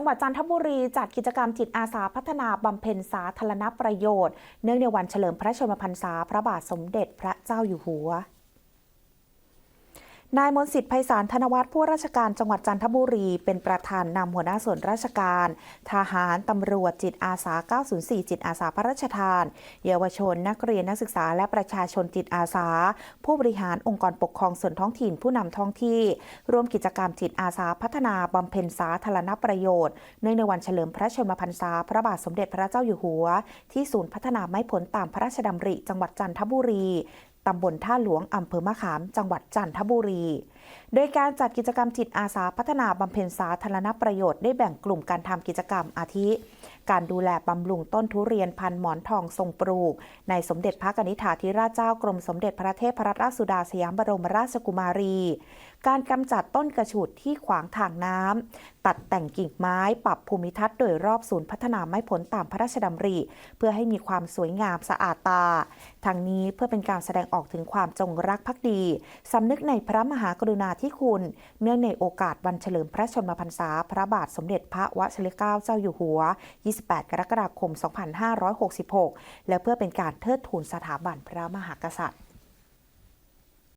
จังหวัดจันทบุรีจัดกิจกรรมจิตอาสาพัฒนาบำเพ็ญสาธารณประโยชน์ เนื่องในวันเฉลิมพระชนมพรรษาพระบาทสมเด็จพระเจ้าอยู่หัว นายมนสิทธิ์ไพศาลธนวัฒน์ผู้ราชการจังหวัดจันทบุรี เป็นประธานนำหัวหน้าส่วนราชการ ทหารตำรวจจิตอาสา 904 จิตอาสาพระราชทาน เยาวชน นักเรียนนักศึกษา และประชาชนจิตอาสา ผู้บริหารองค์กรปกครองส่วนท้องถิ่นผู้นำท้องที่ ร่วมกิจกรรมจิตอาสาพัฒนาบำเพ็ญสาธารณประโยชน์เนื่องในวันเฉลิมพระชนมพรรษาพระบาทสมเด็จพระเจ้าอยู่หัว ที่ศูนย์พัฒนาไม้ผลตามพระราชดำริจังหวัดจันทบุรี ตำบลท่าหลวงอำเภอมะขาม จังหวัดจันทบุรีโดยการจัดกิจกรรมจิตอาสาพัฒนาบำเพ็ญสาธารณประโยชน์ได้แบ่งกลุ่มการทำกิจกรรมอาทิ การดูแลบำรุงต้นทุเรียนพันหมอนทองทรงปลูก ในสมเด็จพระกนิษฐาธิราชเจ้ากรมสมเด็จพระเทพรัตนราชสุดาสยามบรมราชกุมารี การกำจัดต้นกระฉูดที่ขวางทางน้ำตัดแต่งกิ่งไม้ปรับภูมิทัศน์โดยรอบศูนย์พัฒนาไม้ผลตามพระราชดำริ เพื่อให้มีความสวยงามสะอาดตา ทั้งนี้เพื่อเป็นการแสดงออกถึงความจงรักภักดีสำนึกในพระมหากรุณาธิคุณ เนื่องในโอกาสวันเฉลิมพระชนมพรรษา พระบาทสมเด็จพระวชิรเกล้าเจ้าอยู่หัว 28 กรกฎาคม 2566 และเพื่อเป็นการเทิดทูนสถาบันพระมหากษัตริย์